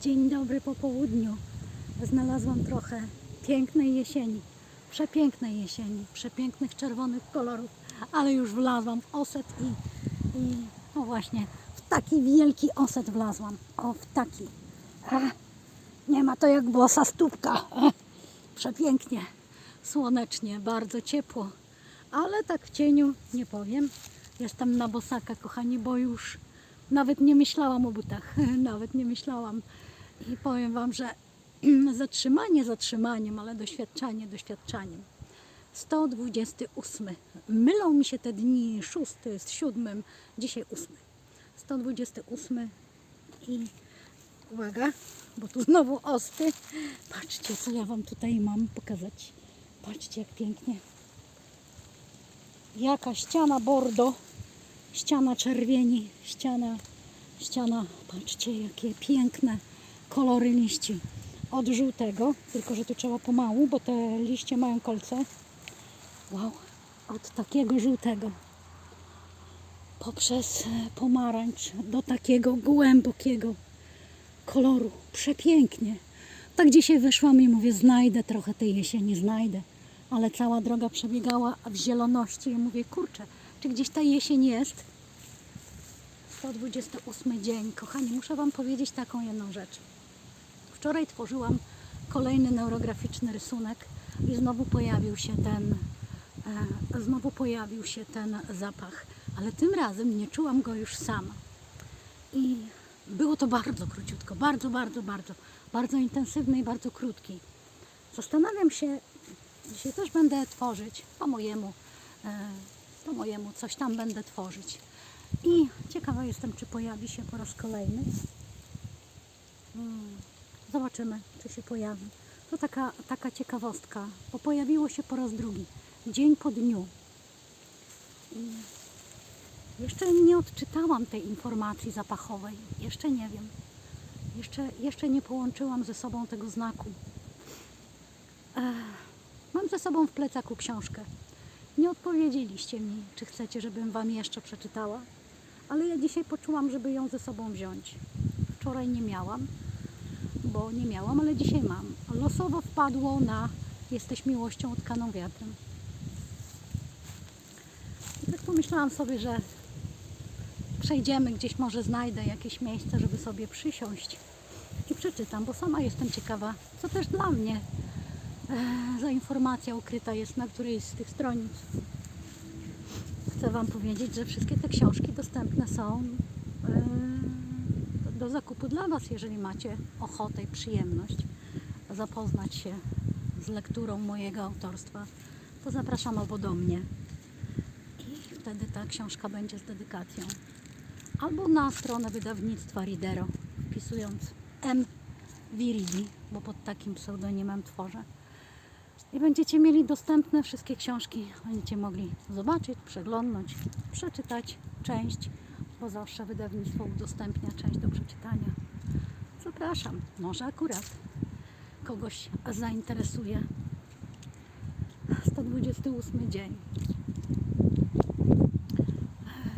Dzień dobry po południu. Znalazłam trochę pięknej jesieni. Przepięknej jesieni, przepięknych czerwonych kolorów, ale już wlazłam w oset i, i no właśnie, w taki wielki oset wlazłam. O, w taki. Nie ma to jak bosa stópka. Przepięknie, słonecznie, bardzo ciepło, ale tak w cieniu nie powiem. Jestem na bosaka, kochani, bo już nawet nie myślałam o butach, nawet nie myślałam. I powiem Wam, że zatrzymanie zatrzymaniem, ale doświadczanie doświadczaniem. 128. Mylą mi się te dni, 6 jest 7, dzisiaj 8. 128 i uwaga, bo tu znowu osty. Patrzcie, co ja Wam tutaj mam pokazać. Patrzcie, jak pięknie. Jaka ściana bordo, ściana czerwieni, ściana, ściana, patrzcie, jakie piękne kolory liści. Od żółtego, tylko że tu trzeba pomału, bo te liście mają kolce. Wow, od takiego żółtego poprzez pomarańcz do takiego głębokiego koloru. Przepięknie. Tak dzisiaj wyszłam i mówię, znajdę trochę tej jesieni, znajdę. Ale cała droga przebiegała w zieloności i mówię, kurczę, czy gdzieś ta jesień jest? 128 dzień. Kochani, muszę Wam powiedzieć taką jedną rzecz. Wczoraj tworzyłam kolejny neurograficzny rysunek i znowu pojawił się ten, e, znowu pojawił się ten zapach, ale tym razem nie czułam go już sama. I było to bardzo króciutko, bardzo, bardzo, bardzo, bardzo intensywny i bardzo krótki. Zastanawiam się, dzisiaj też będę tworzyć po mojemu, e, po mojemu coś tam będę tworzyć. I ciekawa jestem, czy pojawi się po raz kolejny. Mm, Zobaczymy, czy się pojawi. To taka, taka ciekawostka, bo pojawiło się po raz drugi, dzień po dniu. I jeszcze nie odczytałam tej informacji zapachowej, jeszcze nie wiem. Jeszcze, jeszcze nie połączyłam ze sobą tego znaku. Mam ze sobą w plecaku książkę. Nie odpowiedzieliście mi, czy chcecie, żebym Wam jeszcze przeczytała, ale ja dzisiaj poczułam, żeby ją ze sobą wziąć. Wczoraj nie miałam, bo nie miałam, ale dzisiaj mam. Losowo wpadło na Jesteś miłością utkaną wiatrem. I tak pomyślałam sobie, że przejdziemy gdzieś, może znajdę jakieś miejsce, żeby sobie przysiąść i przeczytam, bo sama jestem ciekawa, co też dla mnie e, za informacja ukryta jest na którejś z tych stronic. Chcę Wam powiedzieć, że wszystkie te książki dostępne są do zakupu dla Was, jeżeli macie ochotę i przyjemność zapoznać się z lekturą mojego autorstwa, to zapraszam albo do mnie i wtedy ta książka będzie z dedykacją. Albo na stronę wydawnictwa Ridero, wpisując M. Viridi, bo pod takim pseudonimem tworzę. I będziecie mieli dostępne wszystkie książki. Będziecie mogli zobaczyć, przeglądnąć, przeczytać część, bo zawsze wydawnictwo udostępnia część do przeczytania. Zapraszam, może akurat kogoś zainteresuje. 128 dzień.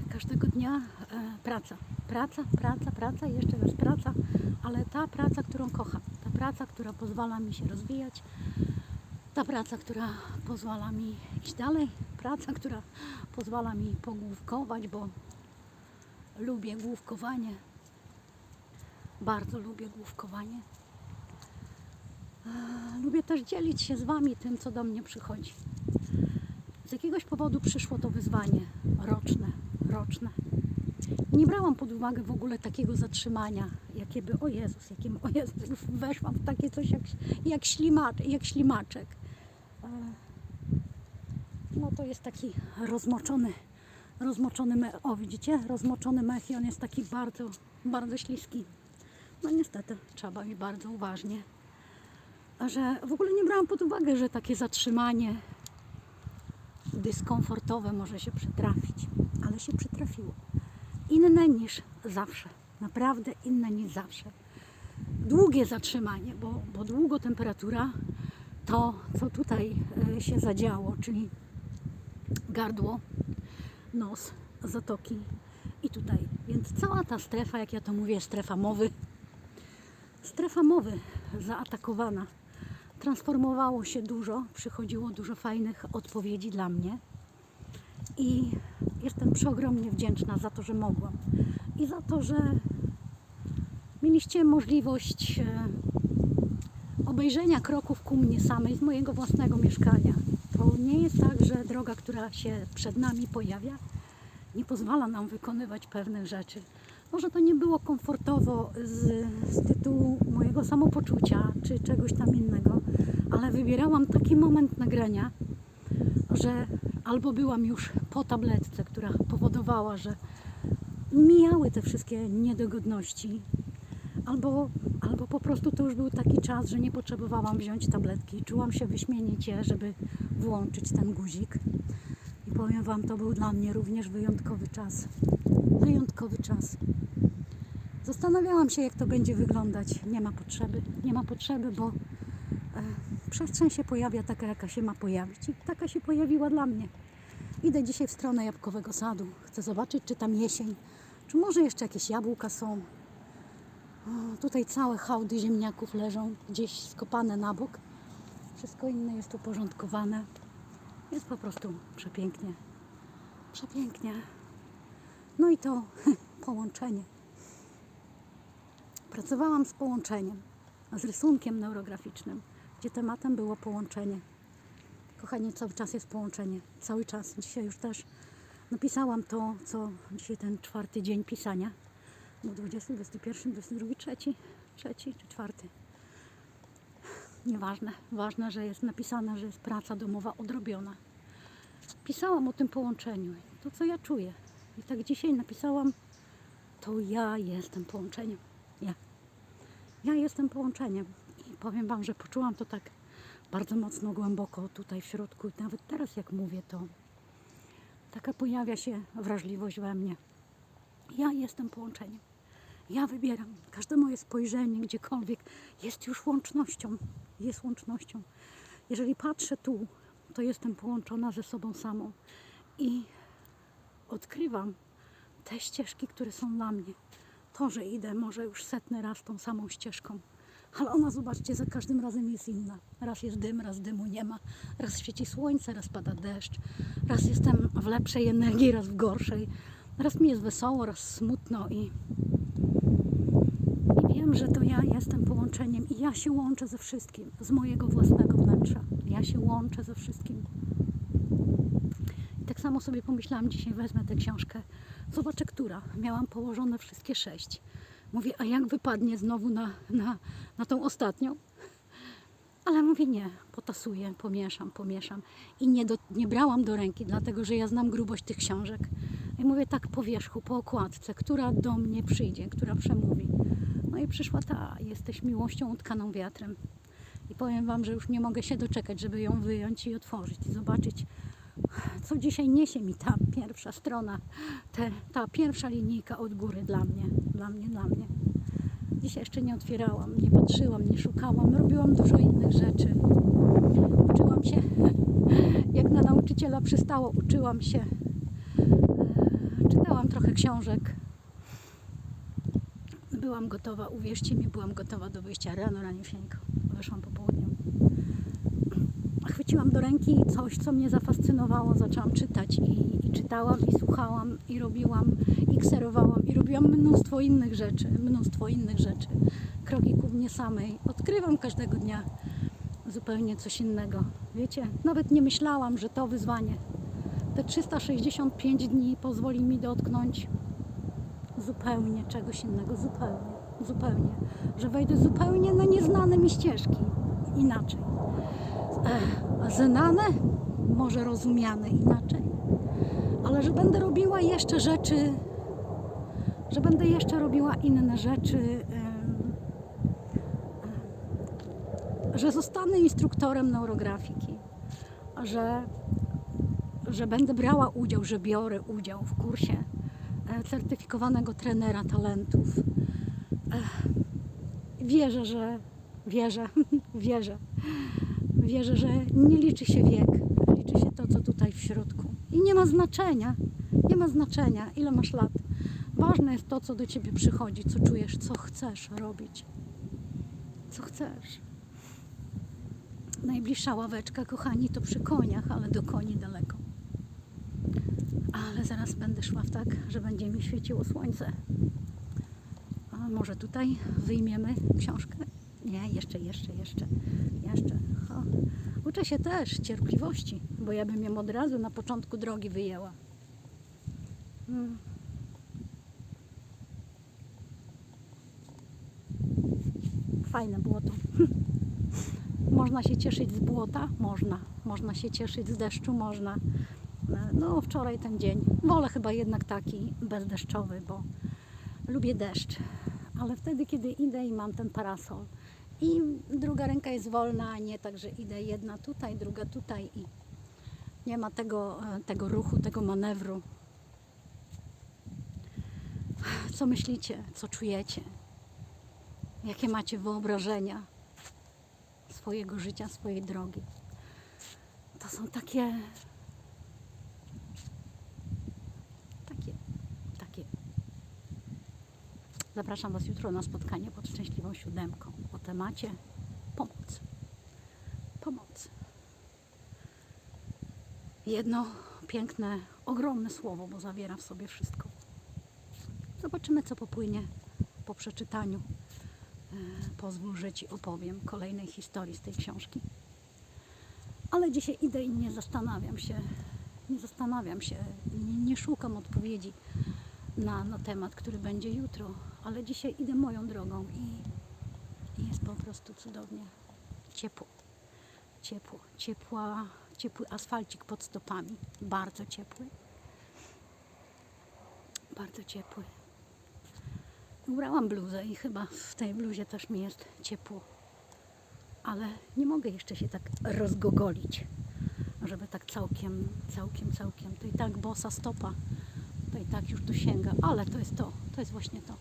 Każdego dnia e, praca. Praca, praca, praca jeszcze raz praca, ale ta praca, którą kocham, ta praca, która pozwala mi się rozwijać, ta praca, która pozwala mi iść dalej, praca, która pozwala mi pogłówkować, bo lubię główkowanie. Bardzo lubię główkowanie. E, Lubię też dzielić się z Wami tym, co do mnie przychodzi. Z jakiegoś powodu przyszło to wyzwanie roczne, roczne. Nie brałam pod uwagę w ogóle takiego zatrzymania, jakie by, o Jezus, jakim, o Jezus, weszłam w takie coś jak, jak, ślimacz, jak ślimaczek. E, No to jest taki rozmoczony, rozmoczony mech, o widzicie, rozmoczony mech i on jest taki bardzo, bardzo śliski. No niestety, trzeba mi bardzo uważnie. A że w ogóle nie brałam pod uwagę, że takie zatrzymanie dyskomfortowe może się przytrafić, ale się przytrafiło. Inne niż zawsze, naprawdę inne niż zawsze. Długie zatrzymanie, bo, bo długo temperatura, to co tutaj e, się zadziało, czyli gardło, nos, zatoki i tutaj. Więc cała ta strefa, jak ja to mówię, strefa mowy, Strefa mowy zaatakowana. Transformowało się dużo, przychodziło dużo fajnych odpowiedzi dla mnie. I jestem przeogromnie wdzięczna za to, że mogłam. I za to, że mieliście możliwość e, obejrzenia kroków ku mnie samej z mojego własnego mieszkania. To nie jest tak, że droga, która się przed nami pojawia, nie pozwala nam wykonywać pewnych rzeczy. Może to nie było komfortowo z, z tytułu mojego samopoczucia czy czegoś tam innego, ale wybierałam taki moment nagrania, że albo byłam już po tabletce, która powodowała, że mijały te wszystkie niedogodności, albo, albo po prostu to już był taki czas, że nie potrzebowałam wziąć tabletki. Czułam się wyśmienicie, żeby włączyć ten guzik. I powiem Wam, to był dla mnie również wyjątkowy czas. Wyjątkowy czas. Zastanawiałam się, jak to będzie wyglądać. Nie ma potrzeby. Nie ma potrzeby, bo e, przestrzeń się pojawia taka, jaka się ma pojawić. I taka się pojawiła dla mnie. Idę dzisiaj w stronę jabłkowego sadu. Chcę zobaczyć, czy tam jesień, czy może jeszcze jakieś jabłka są. Tutaj całe hałdy ziemniaków leżą gdzieś skopane na bok. Wszystko inne jest uporządkowane. Jest po prostu przepięknie. Przepięknie. No i to połączenie. Pracowałam z połączeniem, z rysunkiem neurograficznym, gdzie tematem było połączenie. Kochani, cały czas jest połączenie. Cały czas. Dzisiaj już też napisałam to, co dzisiaj ten czwarty dzień pisania. Był 20, 21, 22, trzeci, trzeci czy czwarty. Nieważne. Ważne, że jest napisane, że jest praca domowa odrobiona. Pisałam o tym połączeniu. To, co ja czuję. I tak dzisiaj napisałam, to ja jestem połączeniem. Ja. Ja jestem połączeniem. I powiem Wam, że poczułam to tak bardzo mocno, głęboko tutaj w środku. I nawet teraz, jak mówię, to taka pojawia się wrażliwość we mnie. Ja jestem połączeniem. Ja wybieram. Każde moje spojrzenie gdziekolwiek jest już łącznością. Jest łącznością. Jeżeli patrzę tu, to jestem połączona ze sobą samą i odkrywam te ścieżki, które są dla mnie. To, że idę może już setny raz tą samą ścieżką, ale ona, zobaczcie, za każdym razem jest inna. Raz jest dym, raz dymu nie ma, raz świeci słońce, raz pada deszcz, raz jestem w lepszej energii, raz w gorszej, raz mi jest wesoło, raz smutno i, wiem, że to ja jestem połączeniem i ja się łączę ze wszystkim, z mojego własnego wnętrza. Ja się łączę ze wszystkim. I tak samo sobie pomyślałam, dzisiaj wezmę tę książkę, zobaczę, która. Miałam położone wszystkie sześć. Mówię, a jak wypadnie znowu na, na, na tą ostatnią? Ale mówię, nie, potasuję, pomieszam, pomieszam. I nie, do, nie brałam do ręki, dlatego że ja znam grubość tych książek. I mówię tak po wierzchu, po okładce, która do mnie przyjdzie, która przemówi. No i przyszła ta, jesteś miłością utkaną wiatrem. I powiem Wam, że już nie mogę się doczekać, żeby ją wyjąć i otworzyć i zobaczyć, co dzisiaj niesie mi ta pierwsza strona, te, ta pierwsza linijka od góry dla mnie, dla mnie, dla mnie. Dzisiaj jeszcze nie otwierałam, nie patrzyłam, nie szukałam, robiłam dużo innych rzeczy. Uczyłam się, jak na nauczyciela przystało, uczyłam się. Trochę książek. Byłam gotowa, uwierzcie mi, byłam gotowa do wyjścia rano, raniusieńko. Weszłam po południu chwyciłam do ręki coś, co mnie zafascynowało, zaczęłam czytać i, i czytałam, i słuchałam, i robiłam, i kserowałam, i robiłam mnóstwo innych rzeczy, mnóstwo innych rzeczy. Kroki ku mnie samej. Odkrywam każdego dnia zupełnie coś innego. Wiecie, nawet nie myślałam, że to wyzwanie, te 365 dni pozwoli mi dotknąć zupełnie czegoś innego, zupełnie, zupełnie. Że wejdę zupełnie na nieznane mi ścieżki. Inaczej e, znane, może rozumiane inaczej, ale że będę robiła jeszcze rzeczy, że będę jeszcze robiła inne rzeczy, że zostanę instruktorem neurografiki, że, że będę brała udział, że biorę udział w kursie e, certyfikowanego trenera talentów. E, Wierzę, że wierzę, wierzę, wierzę, że nie liczy się wiek, liczy się to, co tutaj w środku. I nie ma znaczenia, nie ma znaczenia, ile masz lat. Ważne jest to, co do ciebie przychodzi, co czujesz, co chcesz robić. co chcesz. Najbliższa ławeczka, kochani, to przy koniach, ale do koni daleko. Ale zaraz będę szła w tak, że będzie mi świeciło słońce. A może tutaj wyjmiemy książkę? Nie, jeszcze, jeszcze, jeszcze, jeszcze. O. Uczę się też cierpliwości, bo ja bym ją od razu na początku drogi wyjęła. Mm. Fajne błoto. Można się cieszyć z błota? Można. Można się cieszyć z deszczu? Można. No, wczoraj ten dzień. Wolę chyba jednak taki bezdeszczowy, bo lubię deszcz. Ale wtedy, kiedy idę i mam ten parasol i druga ręka jest wolna, a nie tak, że idę jedna tutaj, druga tutaj i nie ma tego, e, tego ruchu, tego manewru. Co myślicie? Co czujecie? Jakie macie wyobrażenia swojego życia, swojej drogi? To są takie. Takie. Takie. Zapraszam Was jutro na spotkanie pod szczęśliwą siódemką o temacie pomoc. Pomoc. Jedno piękne, ogromne słowo, bo zawiera w sobie wszystko. Zobaczymy, co popłynie po przeczytaniu. E, Pozwól, że Ci opowiem kolejnej historii z tej książki. Ale dzisiaj idę i nie zastanawiam się, nie zastanawiam się, nie, nie szukam odpowiedzi na, na temat, który będzie jutro, ale dzisiaj idę moją drogą i, i jest po prostu cudownie. Ciepło, ciepło, ciepła, ciepły asfalcik pod stopami, bardzo ciepły, bardzo ciepły. Ubrałam bluzę i chyba w tej bluzie też mi jest ciepło. Ale nie mogę jeszcze się tak rozgogolić, żeby tak całkiem, całkiem, całkiem. To i tak bosa stopa, i tak już tu sięga. Ale to jest to, to jest właśnie to.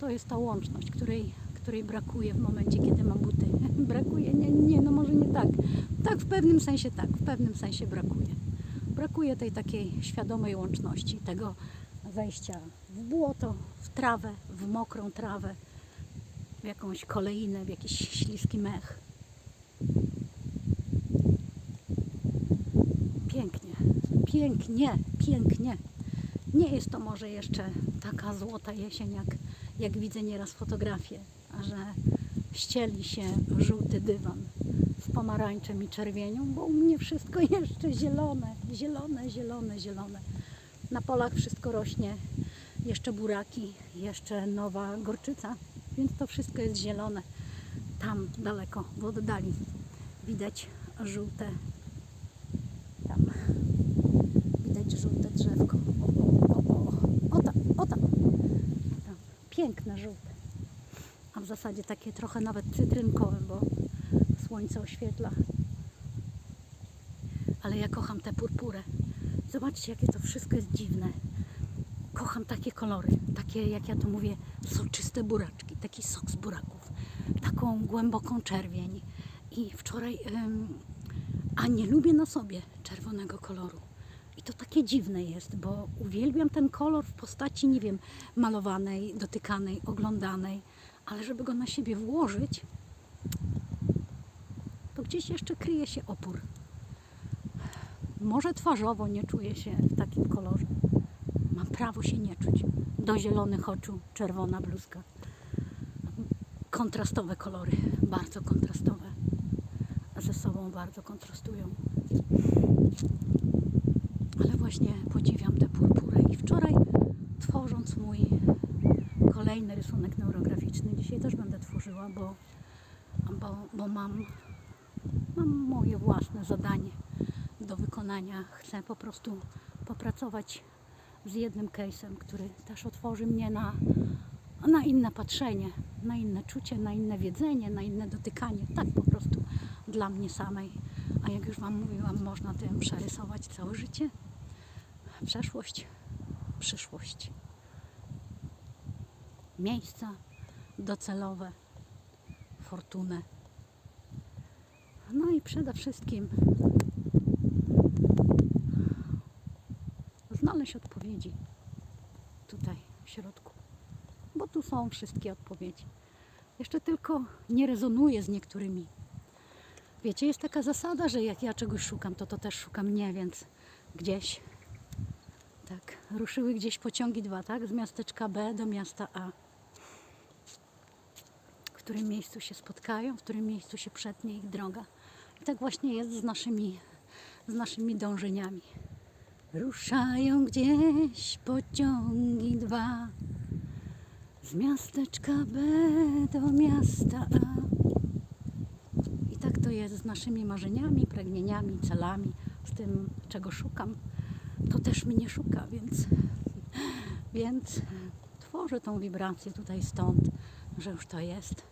To jest ta łączność, której, której brakuje w momencie, kiedy mam buty. brakuje, nie, nie, no może nie tak. Tak, w pewnym sensie tak, w pewnym sensie brakuje. Brakuje tej takiej świadomej łączności, tego wejścia w błoto, w trawę, w mokrą trawę, w jakąś koleinę, w jakiś śliski mech. Pięknie, pięknie, pięknie. Nie jest to może jeszcze taka złota jesień, jak, jak widzę nieraz fotografie, że ścieli się żółty dywan z pomarańczem i czerwienią, bo u mnie wszystko jeszcze zielone, zielone, zielone, zielone. Na polach wszystko rośnie, jeszcze buraki, jeszcze nowa gorczyca, więc to wszystko jest zielone. Tam daleko, w oddali widać żółte, tam widać żółte drzewko. O, o, o, o, o, o tam, o tam. Piękne żółte. A w zasadzie takie trochę nawet cytrynkowe, bo słońce oświetla. Ale ja kocham tę purpurę. Zobaczcie, jakie to wszystko jest dziwne. Kocham takie kolory, takie jak ja to mówię, soczyste buraczki, taki sok z buraków, taką głęboką czerwień. I wczoraj, ym, a nie lubię na sobie czerwonego koloru. To takie dziwne jest, bo uwielbiam ten kolor w postaci, nie wiem, malowanej, dotykanej, oglądanej, ale żeby go na siebie włożyć, to gdzieś jeszcze kryje się opór. Może twarzowo nie czuję się w takim kolorze. Mam prawo się nie czuć. Do zielonych oczu czerwona bluzka. Kontrastowe kolory, bardzo kontrastowe. Ze sobą bardzo kontrastują. Właśnie podziwiam tę purpurę. I wczoraj tworząc mój kolejny rysunek neurograficzny, dzisiaj też będę tworzyła, bo, bo, bo mam, mam moje własne zadanie do wykonania. Chcę po prostu popracować z jednym case'em, który też otworzy mnie na, na inne patrzenie, na inne czucie, na inne wiedzenie, na inne dotykanie. Tak po prostu dla mnie samej. A jak już Wam mówiłam, można tym przerysować całe życie, przeszłość, przyszłość, miejsca docelowe, fortunę. No i przede wszystkim znaleźć odpowiedzi tutaj w środku, bo tu są wszystkie odpowiedzi. Jeszcze tylko nie rezonuje z niektórymi. Wiecie, jest taka zasada, że jak ja czegoś szukam, to to też szukam mnie, więc gdzieś. Tak, ruszyły gdzieś pociągi dwa, tak? Z miasteczka B do miasta A. W którym miejscu się spotkają, w którym miejscu się przetnie ich droga. I tak właśnie jest z naszymi, z naszymi dążeniami. Ruszają gdzieś pociągi dwa z miasteczka B do miasta A. I tak to jest z naszymi marzeniami, pragnieniami, celami, z tym, czego szukam. To też mnie szuka, więc, więc tworzę tą wibrację tutaj stąd, że już to jest,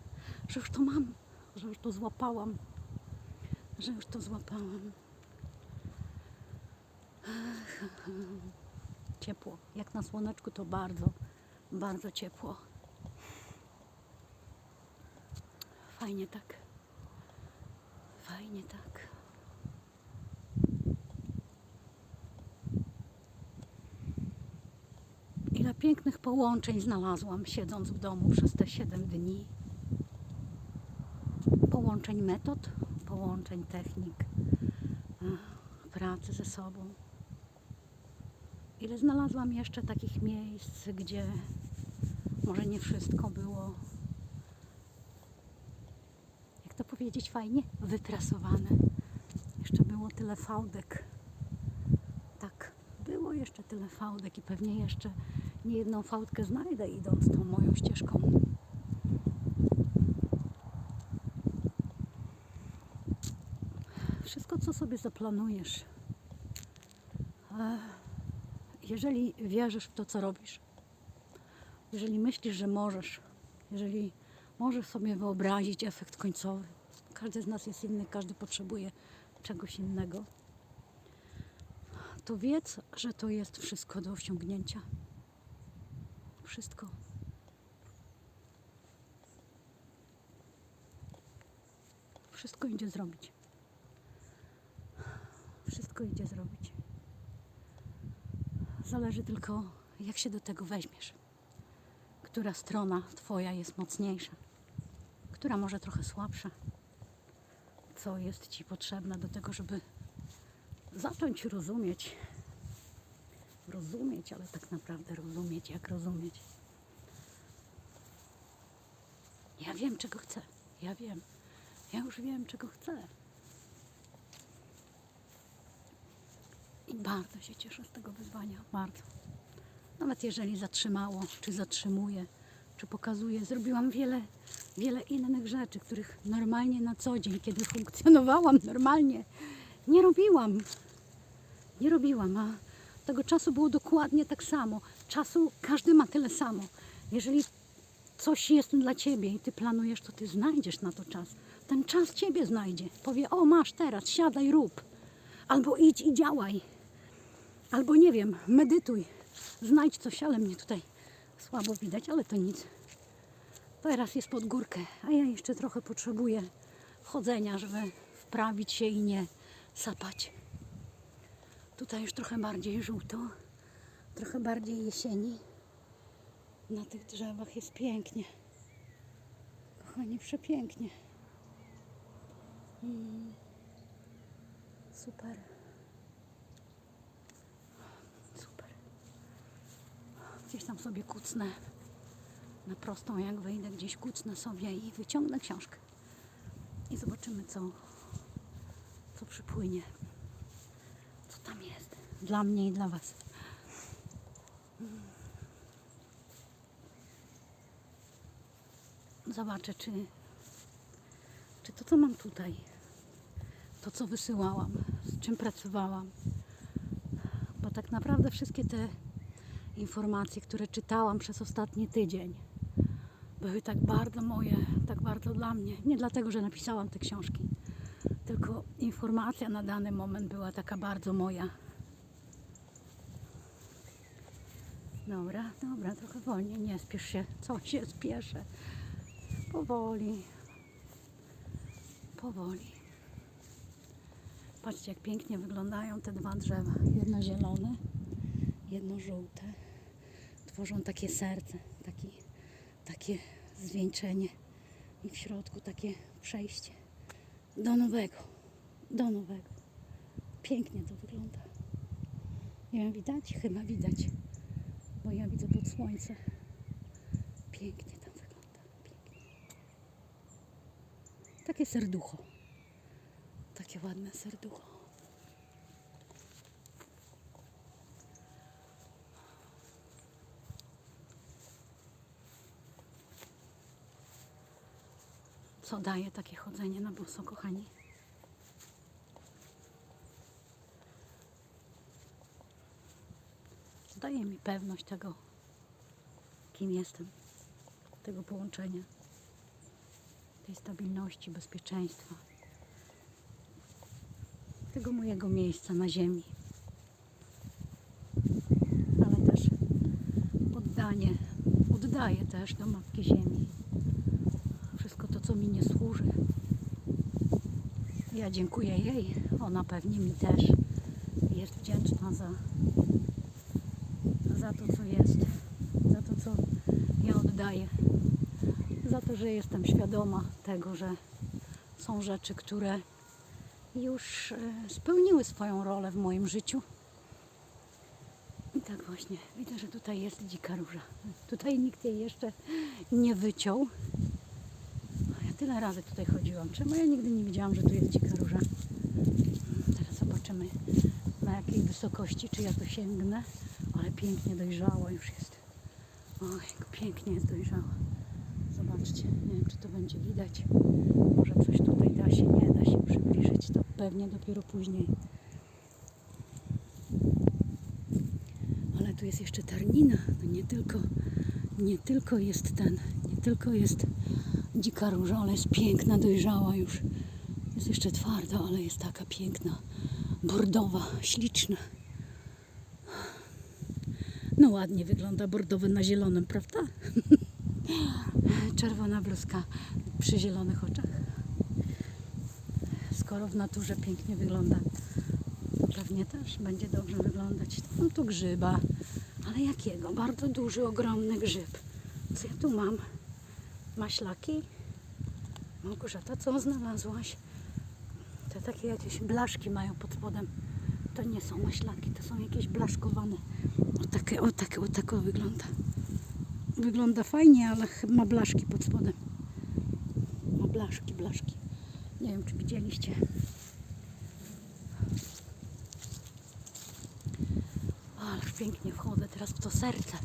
że już to mam, że już to złapałam, że już to złapałam. Ciepło. Jak na słoneczku to bardzo, bardzo ciepło. Fajnie tak. Fajnie tak. Ile pięknych połączeń znalazłam siedząc w domu przez te 7 dni. Połączeń metod, połączeń technik, ach, pracy ze sobą. Ile znalazłam jeszcze takich miejsc, gdzie może nie wszystko było, jak to powiedzieć fajnie, wyprasowane. Jeszcze było tyle fałdek. Tak, było jeszcze tyle fałdek i pewnie jeszcze nie jedną fałdkę znajdę idąc tą moją ścieżką. Wszystko, co sobie zaplanujesz, e, jeżeli wierzysz w to, co robisz, jeżeli myślisz, że możesz, jeżeli możesz sobie wyobrazić efekt końcowy, każdy z nas jest inny, każdy potrzebuje czegoś innego, to wiedz, że to jest wszystko do osiągnięcia. Wszystko. Wszystko idzie zrobić. Wszystko idzie zrobić. Zależy tylko, jak się do tego weźmiesz. Która strona Twoja jest mocniejsza, która może trochę słabsza. Co jest Ci potrzebne do tego, żeby zacząć rozumieć. Rozumieć, ale tak naprawdę rozumieć, jak rozumieć. Ja wiem, czego chcę. Ja wiem. Ja już wiem, czego chcę. I bardzo się cieszę z tego wyzwania. Bardzo. Nawet jeżeli zatrzymało, czy zatrzymuje, czy pokazuje, zrobiłam wiele, wiele innych rzeczy, których normalnie na co dzień, kiedy funkcjonowałam normalnie, nie robiłam. Nie robiłam, a tego czasu było dokładnie tak samo. Czasu każdy ma tyle samo. Jeżeli coś jest dla ciebie i ty planujesz, to ty znajdziesz na to czas. Ten czas ciebie znajdzie. Powie, o masz teraz, siadaj, rób. Albo idź i działaj. Albo nie wiem, medytuj. Znajdź coś, ale mnie tutaj słabo widać, ale to nic. Teraz jest pod górkę, a ja jeszcze trochę potrzebuję chodzenia, żeby wprawić się i nie sapać. Tutaj już trochę bardziej żółto, trochę bardziej jesieni. Na tych drzewach jest pięknie. Kochani, przepięknie. Mm. Super. Super. Gdzieś tam sobie kucnę na prostą, jak wyjdę gdzieś kucnę sobie i wyciągnę książkę. I zobaczymy, co, co przypłynie. Dla mnie i dla Was. Zobaczę, czy, czy to, co mam tutaj, to, co wysyłałam, z czym pracowałam, bo tak naprawdę wszystkie te informacje, które czytałam przez ostatni tydzień, były tak bardzo moje, tak bardzo dla mnie. Nie dlatego, że napisałam te książki, tylko informacja na dany moment była taka bardzo moja. Dobra, dobra, trochę wolniej, nie spiesz się. Co się spieszę? Powoli. Powoli. Patrzcie, jak pięknie wyglądają te dwa drzewa. Jedno zielone, jedno żółte. Tworzą takie serce, taki, takie zwieńczenie I w środku takie przejście do nowego. Do nowego. Pięknie to wygląda. Nie wiem, widać? Chyba widać. Bo ja widzę pod słońce. Pięknie tam wygląda. Pięknie. Takie serducho. Takie ładne serducho. Co daje takie chodzenie na boso, kochani? Daje mi pewność tego, kim jestem, tego połączenia, tej stabilności, bezpieczeństwa, tego mojego miejsca na ziemi. Ale też oddanie, oddaję też do Matki Ziemi wszystko to, co mi nie służy. Ja dziękuję jej, ona pewnie mi też jest wdzięczna za, za to, co jest, za to, co ja oddaję, za to, że jestem świadoma tego, że są rzeczy, które już e, spełniły swoją rolę w moim życiu. I tak właśnie, widzę, że tutaj jest dzika róża. Tutaj nikt jej jeszcze nie wyciął. Ja tyle razy tutaj chodziłam. Czemu ja nigdy nie widziałam, że tu jest dzika róża? Teraz zobaczymy na jakiej wysokości, czy ja tu sięgnę. Ale pięknie dojrzała już jest. Oj, jak pięknie jest dojrzała. Zobaczcie, nie wiem czy to będzie widać. Może coś tutaj da się, nie da się przybliżyć. To pewnie dopiero później. Ale tu jest jeszcze tarnina. To nie tylko, nie tylko jest ten, nie tylko jest dzika róża, ale jest piękna, dojrzała już. Jest jeszcze twarda, ale jest taka piękna, bordowa, śliczna. No ładnie wygląda bordowy na zielonym, prawda? Czerwona bluzka przy zielonych oczach. Skoro w naturze pięknie wygląda, pewnie też będzie dobrze wyglądać. Mam tu grzyba, ale jakiego? Bardzo duży, ogromny grzyb. Co ja tu mam? Maślaki? Małgorzata, co znalazłaś? Te takie jakieś blaszki mają pod spodem. To nie są maślaki, to są jakieś blaszkowane. O takie, o takie, o tak o wygląda. Wygląda fajnie, ale ma blaszki pod spodem. Ma blaszki, blaszki. Nie wiem, czy widzieliście. Ale pięknie wchodzę teraz w to serce.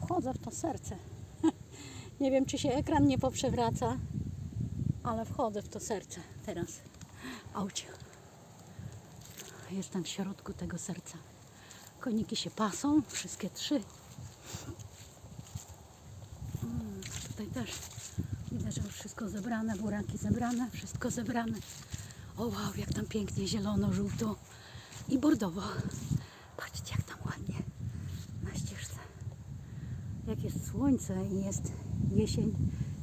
Wchodzę w to serce. Nie wiem, czy się ekran nie poprzewraca, ale wchodzę w to serce teraz. Aucie. Jestem w środku tego serca. Koniki się pasą, wszystkie trzy. Mm, Tutaj też widzę, że już wszystko zebrane, buraki zebrane, wszystko zebrane. O wow, jak tam pięknie zielono, żółto i bordowo. Patrzcie, jak tam ładnie na ścieżce. Jak jest słońce i jest jesień,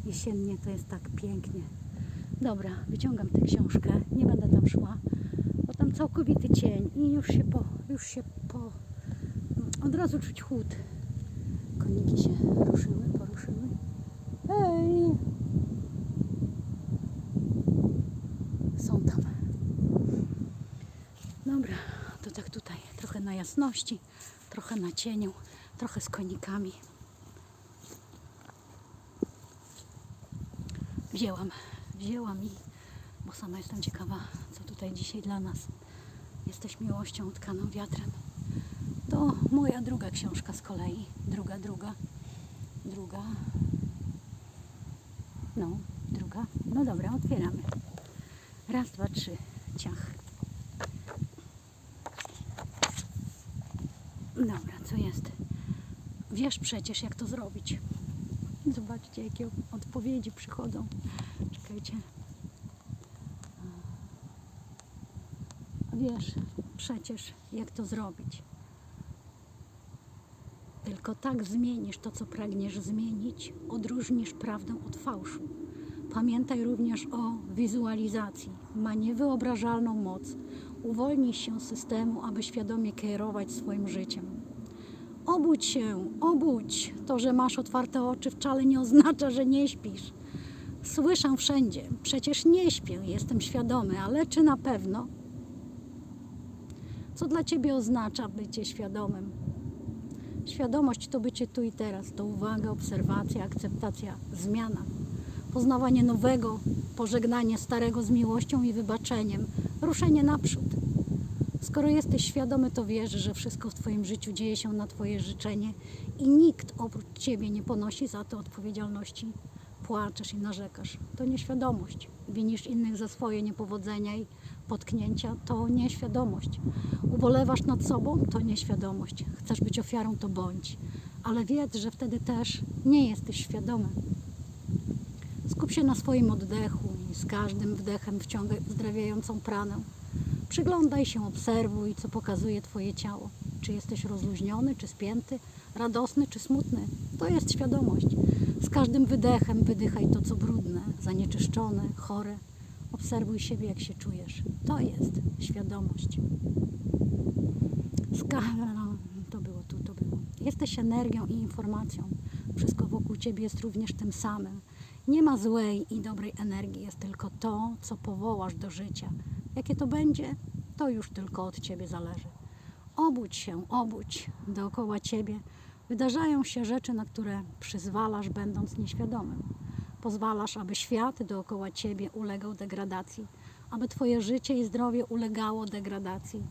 jesiennie, to jest tak pięknie. Dobra, wyciągam tę książkę, nie będę tam szła, bo tam całkowity cień i już się po, już się po, od razu czuć chłód. Koniki się ruszyły, poruszyły. Hej! Są tam. Dobra, to tak tutaj trochę na jasności, trochę na cieniu, trochę z konikami. Wzięłam, wzięłam i, bo sama jestem ciekawa, co tutaj dzisiaj dla nas. Jesteś miłością utkaną wiatrem. To moja druga książka z kolei. Druga, druga, druga. No, druga. No dobra, otwieramy. Raz, dwa, trzy. Ciach. Dobra, co jest? Wiesz przecież, jak to zrobić. Zobaczcie, jakie odpowiedzi przychodzą. Wiesz przecież, jak to zrobić. Tylko tak zmienisz to, co pragniesz zmienić, odróżnisz prawdę od fałszu. Pamiętaj również o wizualizacji. Ma niewyobrażalną moc. Uwolnij się z systemu, aby świadomie kierować swoim życiem. Obudź się, obudź. To, że masz otwarte oczy wcale nie oznacza, że nie śpisz. Słyszę wszędzie, przecież nie śpię, jestem świadomy, ale czy na pewno? Co dla ciebie oznacza bycie świadomym? Świadomość to bycie tu i teraz, to uwaga, obserwacja, akceptacja, zmiana, poznawanie nowego, pożegnanie starego z miłością i wybaczeniem, ruszenie naprzód. Skoro jesteś świadomy, to wiesz, że wszystko w Twoim życiu dzieje się na Twoje życzenie i nikt oprócz Ciebie nie ponosi za to odpowiedzialności. Płaczesz i narzekasz. To nieświadomość. Winisz innych za swoje niepowodzenia i potknięcia. To nieświadomość. Ubolewasz nad sobą. To nieświadomość. Chcesz być ofiarą, to bądź. Ale wiedz, że wtedy też nie jesteś świadomy. Skup się na swoim oddechu i z każdym wdechem wciągaj uzdrawiającą pranę. Przyglądaj się, obserwuj, co pokazuje Twoje ciało. Czy jesteś rozluźniony, czy spięty, radosny, czy smutny. To jest świadomość. Z każdym wydechem wydychaj to, co brudne, zanieczyszczone, chore. Obserwuj siebie, jak się czujesz. To jest świadomość. Ska- no, to było tu, to było. Jesteś energią i informacją. Wszystko wokół Ciebie jest również tym samym. Nie ma złej i dobrej energii, jest tylko to, co powołasz do życia. Jakie to będzie, to już tylko od Ciebie zależy. Obudź się, obudź. Dookoła Ciebie wydarzają się rzeczy, na które przyzwalasz, będąc nieświadomym. Pozwalasz, aby świat dookoła Ciebie ulegał degradacji, aby Twoje życie i zdrowie ulegało degradacji.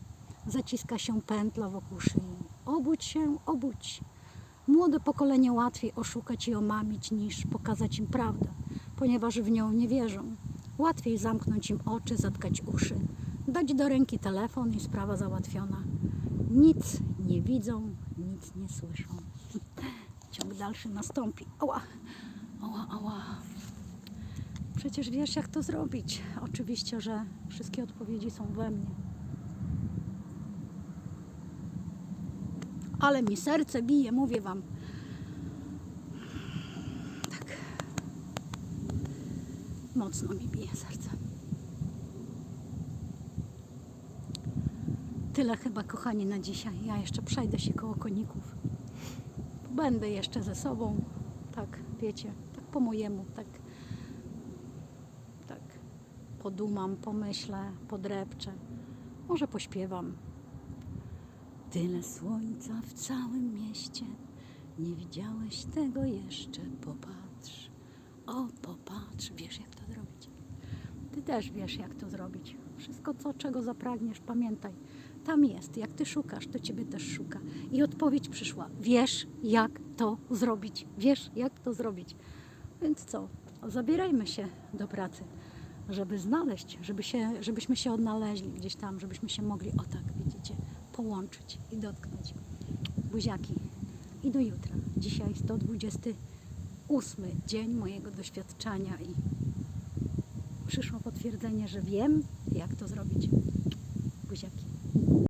Zaciska się pętla wokół szyi. Obudź się, obudź. Młode pokolenie łatwiej oszukać i omamić niż pokazać im prawdę, ponieważ w nią nie wierzą. Łatwiej zamknąć im oczy, zatkać uszy, dać do ręki telefon i sprawa załatwiona. Nic nie widzą, nic nie słyszą. Dalszy nastąpi. Ała, ała, ała. Przecież wiesz, jak to zrobić. Oczywiście, że wszystkie odpowiedzi są we mnie. Ale mi serce bije, mówię wam. Tak. Mocno mi bije serce. Tyle chyba, kochani, na dzisiaj. Ja jeszcze przejdę się koło koników. Będę jeszcze ze sobą. Tak, wiecie, tak po mojemu, tak. Tak. Podumam, pomyślę, podrepczę. Może pośpiewam. Tyle słońca w całym mieście, nie widziałeś tego jeszcze, popatrz. O, popatrz, wiesz jak to zrobić. Ty też wiesz jak to zrobić. Wszystko, co, czego zapragniesz, pamiętaj. Tam jest. Jak ty szukasz, to ciebie też szuka. I odpowiedź przyszła. Wiesz, jak to zrobić. Wiesz, jak to zrobić. Więc co? Zabierajmy się do pracy, żeby znaleźć, żeby się, żebyśmy się odnaleźli gdzieś tam, żebyśmy się mogli, o tak, widzicie, połączyć i dotknąć. Buziaki. I do jutra. Dzisiaj 128 dzień mojego doświadczenia i przyszło potwierdzenie, że wiem, jak to zrobić. Buziaki.